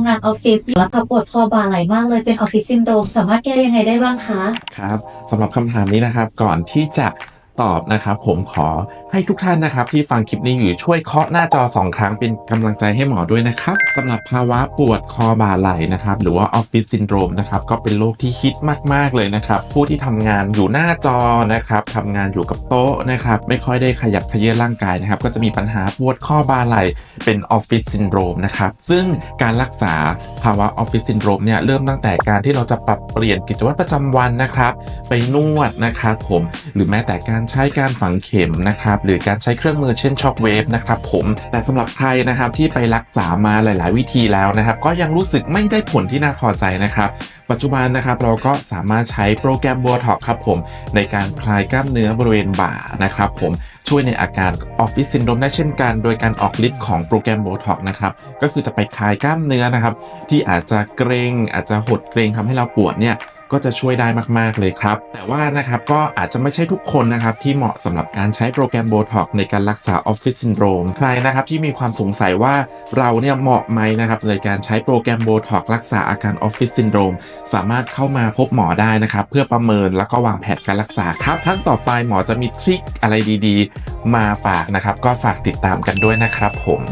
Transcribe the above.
ำงานออฟฟิศแล้วก็ปวดคอบ่าไหล่มากเลยเป็นออฟฟิศซินโดรมสามารถแก้ยังไงได้บ้างคะ ครับสำหรับคำถามนี้นะครับก่อนที่จะ ตอบนะครับ ผมขอให้ทุกท่านนะครับ ที่ฟังคลิปนี้อยู่ช่วยเคาะหน้าจอสองครั้งเป็นกำลังใจให้หมอด้วยนะครับสำหรับภาวะปวดคอบ่าไหล่นะครับ หรือว่าออฟฟิศซินโดรมนะครับก็เป็นโรคที่ฮิตมาก ๆ เลยนะครับ ผู้ที่ทำงานอยู่หน้าจอนะครับทำงานอยู่กับโต๊ะนะครับ ไม่ค่อยได้ขยับเขยื้อนร่างกายนะครับ ก็จะมีปัญหาปวดข้อบ่าไหล่เป็นออฟฟิศซินโดรมนะครับ ซึ่งการรักษาภาวะออฟฟิศซินโดรมเนี่ยเริ่มตั้งแต่การที่เราจะปรับเปลี่ยนกิจวัตรประจำวันนะครับ ไปนวดนะครับผมหรือแม้แต่การใช้การฝังเข็มนะครับหรือการใช้เครื่องมือเช่นช็อคเวฟนะครับผมแต่สำหรับใครนะครับที่ไปรักษามาหลาย ๆ วิธีแล้วนะครับ ก็ยังรู้สึกไม่ได้ผลที่น่าพอใจนะครับปัจจุบันนะครับเราก็สามารถใช้โปรแกรม b o t o x ครับผมในการคลายกล้ามเนื้อบริเวณบ่านะครับผมช่วยในอาการออฟฟิศซินโดรมได้เช่นกัน โดยการออกฤทธิ์ของโปรแกรม b o t o x นะครับก็คือจะไปคลายกล้ามเนื้อนะครับที่อาจจะเกรงอาจจะหดเกรงทำให้เราปวดเนี่ย ก็จะช่วยได้มาก ๆ เลยครับ แต่ว่านะครับก็อาจจะไม่ใช่ทุกคนนะครับที่เหมาะสำหรับการใช้โปรแกรม b o t o x ในการรักษาออฟฟิศซินโดรมใครนะครับที่มีความสงสัยว่าเราเนี่ยเหมาะไหมนะครับในการใช้โปรแกรม b o t o x รักษาอาการออฟฟิศซินโดรมสามารถเข้ามาพบหมอได้นะครับเพื่อประเมินแล้วก็วางแผนการรักษาครับทั้งต่อไปหมอจะมีทริคอะไรดี ๆ มาฝากนะครับก็ฝากติดตามกันด้วยนะครับผม